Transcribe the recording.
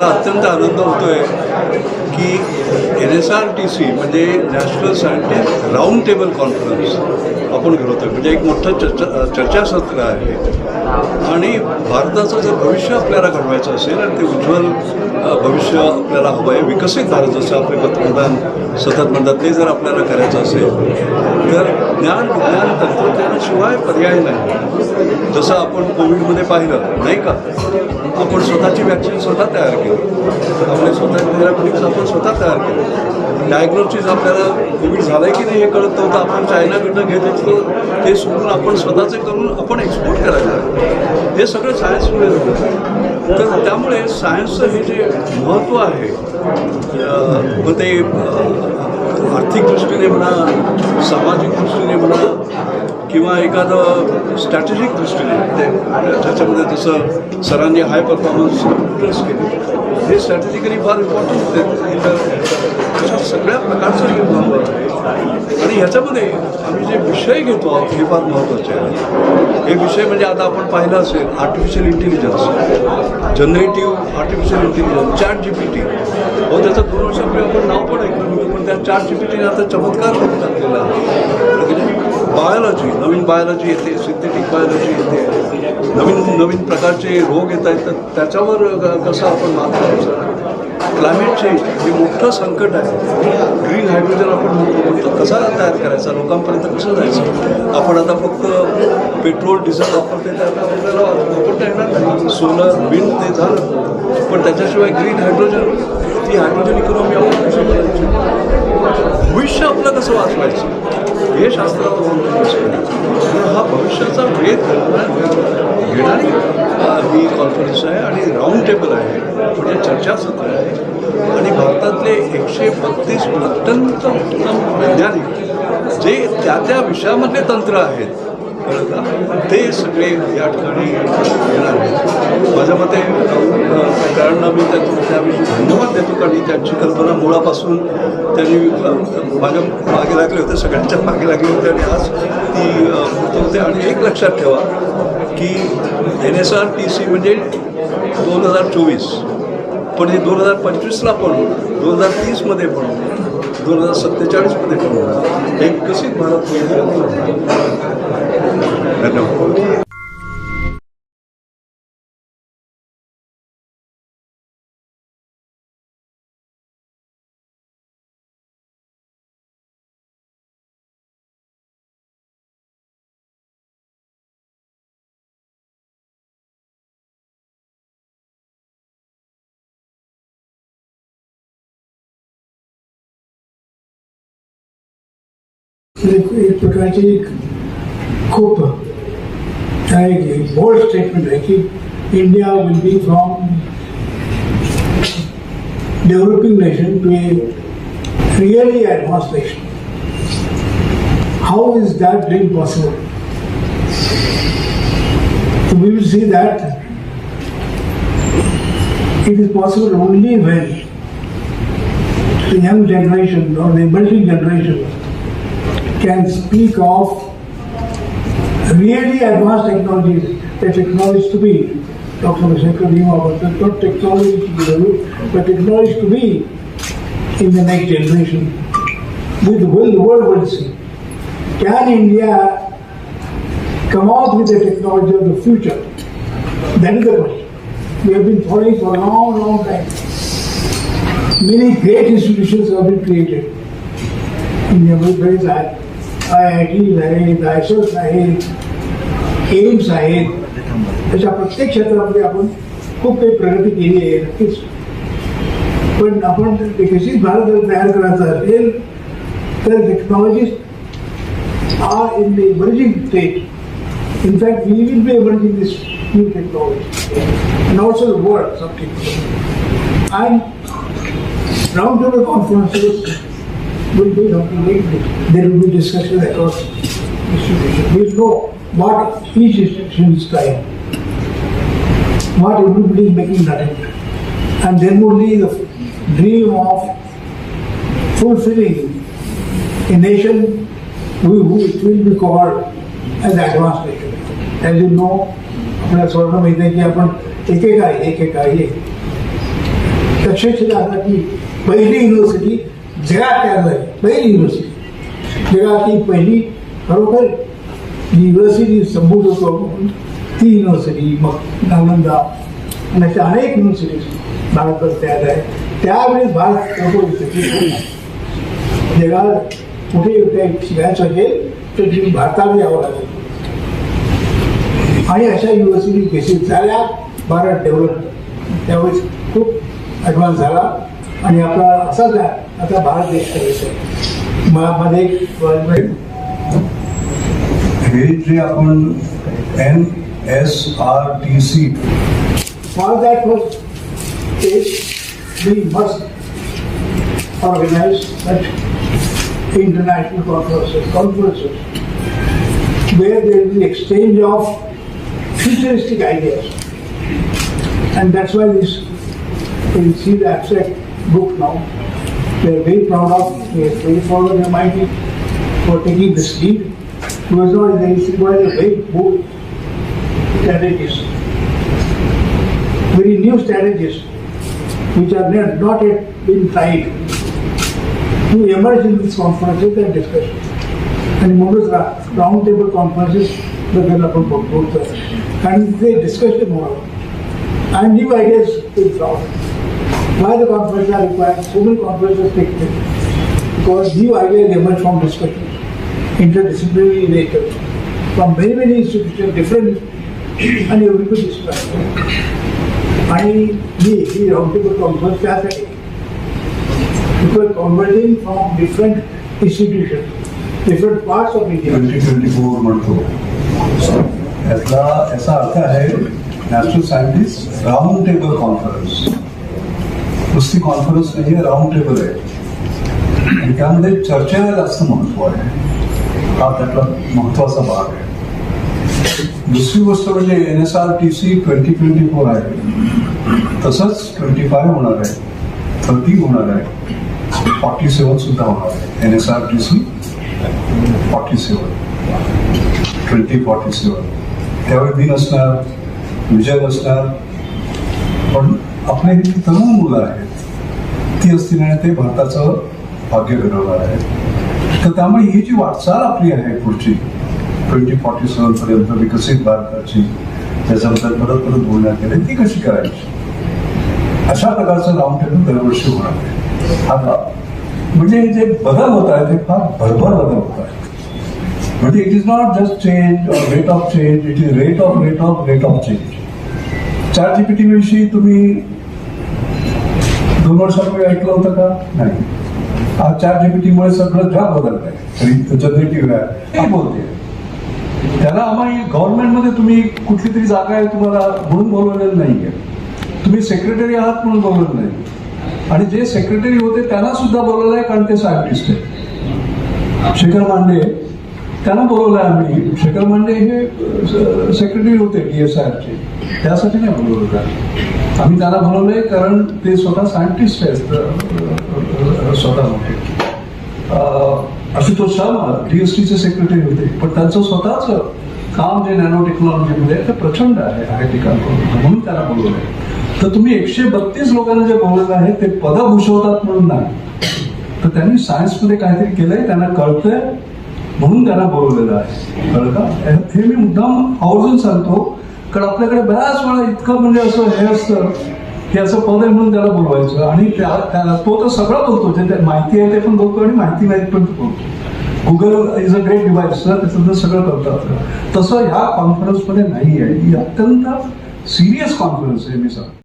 मला अत्यंत आनंद होतोय की N S R T C म्हणजे national scientist round table conference आपण घडवतोय म्हणजे एक मोठं चर्चा चर्चासत्र आहे. आणि भारताचं जर भविष्य आपल्याला घडवायचं असेल आणि ते उज्ज्वल भविष्य आपल्याला हवं आहे विकसित भारत जसं आपले पंतप्रधान सतत म्हणतात ते जर आपल्याला करायचं असेल तर ज्ञान विज्ञान तंत्रज्ञानाशिवाय पर्याय नाही. जसं आपण कोविडमध्ये पाहिलं नाही का? आपण स्वतःची वॅक्सिन स्वतः तयार केली. आपले स्वतः थेरॅप्युटिक्स आपण स्वतः तयार केले. डायग्नोसिस आपल्याला कोविड झालं की नाही हे कळत नव्हतं. आपण चायनाकडनं घेत असतो ते सोडून आपण स्वतःचे करून आपण एक्सपोर्ट करायला हे सगळं सायन्समुळे झालं. तर त्यामुळे सायन्सचं हे जे महत्त्व आहे मग ते आर्थिक दृष्टीने म्हणा सामाजिक दृष्टीने म्हणा किंवा एखादं स्ट्रॅटेजिक दृष्टीने म्हणजे त्याच्यामध्ये जसं सरांनी हाय परफॉर्मन्स ड्रेस केले. हे स्ट्रॅटेजिकली फार इम्पॉर्टंट होते. अशा सगळ्या प्रकारचं हे महत्त्व आहे. आणि ह्याच्यामध्ये आम्ही जे विषय घेतो आहोत हे फार महत्त्वाचे आहे. हे विषय म्हणजे आता आपण पाहिलं असेल artificial intelligence generative artificial intelligence chat G P T हो त्याचं पूर्वशब्द आपण नाव पण ऐकलं पण त्या चॅट जी पी टीने आता चमत्कार करून टाकलेला आहे? बायोलॉजी नवीन बायोलॉजी येते सिंथेटिक बायोलॉजी येते. नवीन नवीन प्रकारचे रोग येत आहेत. तर त्याच्यावर कसं आपण मात करायचं? क्लायमेट चेंज हे मोठं संकट आहे. ग्रीन हायड्रोजन आपण म्हणतो कसा तयार करायचा? लोकांपर्यंत कसं जायचं? आपण आता फक्त पेट्रोल डिझेल वापरते तर आपल्याला वापरता येणार नाही. सोलर विंड ते झालं. पण त्याच्याशिवाय ग्रीन हायड्रोजन ती हायड्रोजन इकॉनॉमी आपण भविष्य आपलं कसं वाचवायचं? हे शास्त्रावर अवलंबून आणि हा भविष्याचा वेध घेणारी ही कॉन्फरन्स आहे आणि राऊंड टेबल आहे. म्हणजे चर्चासत्र आहे. आणि भारतातले एकशे बत्तीस अत्यंत उत्तम वैज्ञानिक जे त्या त्या विषयामधले तंत्र आहेत कळलं ते सगळे या ठिकाणी येणार आहेत. माझ्या मते अ, सगळ्यांना मी त्या त्याविषयी धन्यवाद देतो कारण त्यांची कल्पना मुळापासून त्यांनी मागे माझ्या मागे लागले होते सगळ्यांच्या मागे लागले होते आणि आज ती होते. आणि एक लक्षात ठेवा की N S R T C म्हणजे दोन हजार चोवीस पण हे दोन हजार पंचवीसला पण होणार. दोन हजार तीसमध्ये पण होणार. दोन हजार सत्तेचाळीसमध्ये पण होणार. एक विकसित भारत होईल हे आपलं म्हणणं आहे. धन्यवाद एक I a bold statement I think India will be from developing nation to a really advanced nation. How is that dream possible? We will see that it is possible only when the young generation or the emerging generation can speak of really advanced technologies that acknowledge to be. Dr. Knew about that, not technology to be, but technology to be in the next generation. With the will, the world will see. Can India come out with the technology of the future? That is the question. We have been following for a long, long time. Many great institutions have been created. India will very that. IIT, the ISO, AIIMS आहेत त्याच्या प्रत्येक क्षेत्रामध्ये आपण खूप काही प्रगती केली आहे नक्कीच. पण आपण विकसित भारत तयार करायचा असेल तर technology are in the emerging state in fact we will be emerging this new technology not so world sub round table conference will be something what each institution is trying, what everybody is making that attempt. And then only the dream of fulfilling a nation who, who it will be called as advanced nation. As you know, आपल्या सर्व माहिती आहे की आपण एकेकाळी एकेकाळी यशस्वी आता पहिली युनिव्हर्सिटी जगात तयार झाली पहिली युनिव्हर्सिटी जगातली पहिली खरोखर युनिव्हर्सिटी संबोध होतो ती युनिव्हर्सिटी मग नालंदा आणि अशा अनेक युनिव्हर्सिटीज भारतात तयार आहे त्यावेळेस भारत मोठं जगात कुठे शिकायचं असेल तर तुम्ही भारताला यावं लागेल. आणि अशा युनिव्हर्सिटी बेसिस झाल्या भारत डेव्हलप त्यावेळेस खूप ॲडव्हान्स झाला. आणि आपला असाच आहे आता भारत देश करायचा मध्ये एक जे आपण N S R T C For that was it, we must organize such international conferences, conferences where there will be exchange of futuristic ideas. And that's why this, you see the abstract book now. We are very proud of, we are very proud of MIT for taking this lead. Amazon is one very good big bold strategies, very new strategies which are not, yet been tried to emerge in these conferences and discussions. And Mumbai roundtable conferences the developed for both and they discussed the model. And new ideas will come. Why the conferences are required? So many conferences take place because new ideas emerge from discussions. Interdisciplinary nature, from many, many institutions, different, and everybody is trying. आणि मी ही round conference त्यासाठी because converting from different institution different parts of India twenty twenty four म्हणतो याचा याचा अर्थ आहे national scientist round table conference नुसती कॉन्फरन्स नाही राऊंड टेबल आहे आणि त्यामध्ये चर्चेला जास्त महत्त्व आहे हा त्यातला महत्त्वाचा भाग आहे. दुसरी गोष्ट म्हणजे N S R T C twenty twenty four आहे. तसंच ट्वेंटी फाय होणार आहे. थर्टी होणार आहे. फॉर्टी सेवन सुद्धा होणार आहे. N S R T C forty seven twenty forty seven त्यावेळी मी नसणार विजय नसणार. पण आपल्या ही तरुण मुलं आहेत ती असतील आणि ते भारताचं भाग्य घडवणार आहे तर त्यामुळे ही जी वाटचाल आपली आहे पुढची ट्वेंटी फॉर्टी सेवन पर्यंत विकसित भारताची त्याच्याबद्दल परत परत बोलण्यात गेले ती कशी करायची? अशा प्रकारचं राऊंड टेबल दरवर्षी होणार आहे. आता म्हणजे जे बदल होत आहे ते फार भरभर बदल होत आहे म्हणजे it is not just change or rate of change it is rate of rate of rate of change चार जीपीटी विषयी तुम्ही दोन वर्षापूर्वी ऐकलं होतं का? नाही. चार जीपीटी मुळे सगळं जग बदलत आहे जनरेटिव्ह आहे. हे. बोलते त्याला आम्ही गव्हर्नमेंटमध्ये तुम्ही कुठली तरी जागा आहे तुम्हाला म्हणून बोलवलेलं नाहीये. तुम्ही सेक्रेटरी आहात म्हणून बोलवलं नाही. आणि जे सेक्रेटरी होते त्यांना सुद्धा बोलवलं आहे कारण ते सायंटिस्ट आहेत शेखर मांडे त्यांना बोलवलं आम्ही. शेखर मांडे हे सेक्रेटरी होते डी एस आयचे त्यासाठी नाही बोलवलं आम्ही त्यांना बोलवलंय कारण ते स्वतः सायंटिस्ट आहेत. अ, स्वतः मोठे अ, आशुतोष शर्मा डीएसटीचे सेक्रेटरी होते. पण त्यांचं स्वतःच काम जे नॅनो टेक्नॉलॉजीमध्ये ते प्रचंड आहे आहे ठिकाणकडून म्हणून त्यांना बोलवलंय तर तुम्ही एकशे बत्तीस लोकांना जे बोलवलं आहे ते पद भूषवतात म्हणून नाही. तर त्यांनी सायन्समध्ये काहीतरी केलंय त्यांना कळतंय म्हणून त्यांना बोलवलेलं आहे. कळलं का? हे मी मुद्दाम आवर्जून सांगतो. कारण आपल्याकडे बऱ्याच वेळा इतकं म्हणजे असं हे असतं की असं पद आहे म्हणून त्याला बोलवायचं आणि त्या त्याला तो तर सगळं बोलतो. जे माहिती आहे ते पण बोलतो आणि माहिती नाही पण बोलतो. Google is a great device ना? त्याच्यातलं सगळं करतात. तसं ह्या कॉन्फरन्समध्ये नाही आहे ही अत्यंत सिरियस कॉन्फरन्स आहे मी सांग